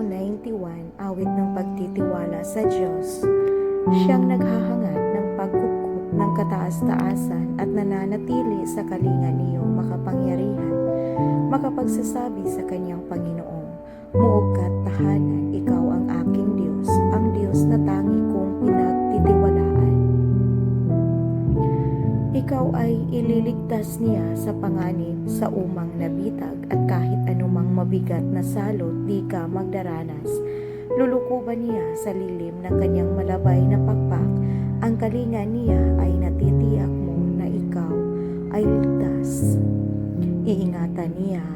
191, awit ng pagtitiwala sa Diyos. Siyang naghahangad ng pagkupkup ng kataas-taasan at nananatili sa kalinga niyong makapangyarihan, makapagsasabi sa kanyang Panginoong, Muog ka't tahanan, ikaw ang aking Diyos, ang Diyos na tangi Ikaw ay ililigtas niya sa panganib sa umang nabitag at kahit anumang mabigat na salot di ka magdaranas. Lulukuban niya sa lilim ng kanyang malabay na pakpak. Ang kalinga niya ay natitiyak mo na ikaw ay ligtas. Iingatan niya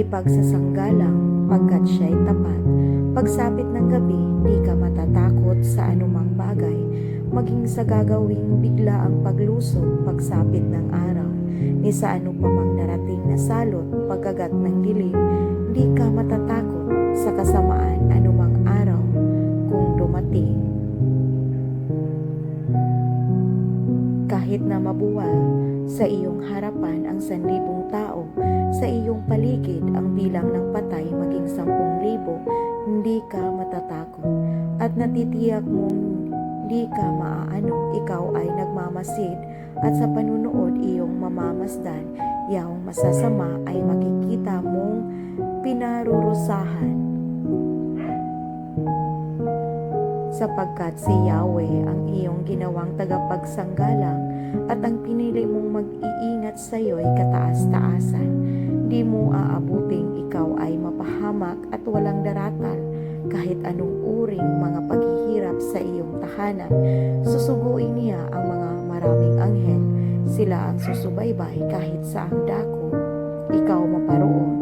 ipagsasanggalang pagkat siya'y tapat. Pagsapit ng gabi, di ka matatakot sa anumang bagay maging sa gagawing bigla ang paglusog pagsapit ng araw, ni sa ano pa mang narating na salot pagkagat ng dilim, di ka matatakot sa kasamaan anumang araw kung dumating. Kahit na mabuwal sa iyong harapan ang sanlibong tao, sa iyong paligid ang bilang ng patay maging sampung libo, hindi ka matatakot at natitiyak mong di ka maaano, ikaw ay nagmamasid at sa panunood iyong mamamasdan, yaong masasama ay makikita mong pinarurusahan. Sapagkat si Yahweh ang iyong ginawang tagapagsanggalang at ang pinili mong mag-iingat sa iyo'y kataas-taasan. Di mo aabuting ikaw ay mapahamak at walang daratal kahit anong uring mga paghihirap sa iyong tahanan, susuguin niya ang mga maraming anghel. Sila ang susubaybay kahit sa ang dako. Ikaw maparoon.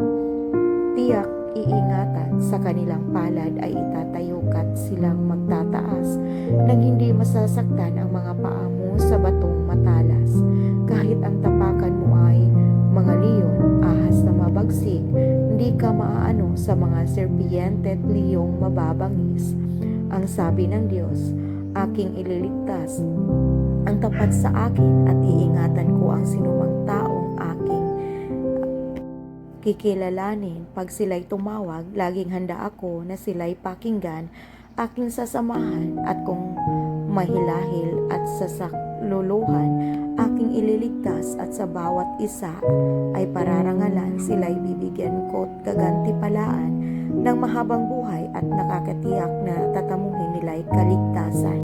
Tiyak iingatan sa kanilang palad ay itatayukat silang magtataas nang hindi masasaktan ang mga paa mo sa batong matalas. Kahit ang tapakan mo ay mga leon, ahas na mabagsik, hindi ka maaano sa mga serpiente at liyong mababangis. Ang sabi ng Diyos, aking ililigtas ang tapat sa akin at iingatan ko ang sinumang taong aking kikilalanin. Pag sila'y tumawag, laging handa ako na sila'y pakinggan, aking sasamahan at kung mahilahil at sasakluluhan, aking ililigtas at sa bawat isa ay pararangalan sila'y bibigyan ko't gagantipalaan ng mahabang buhay at nakakatiyak na tatamuhin nila'y kaligtasan.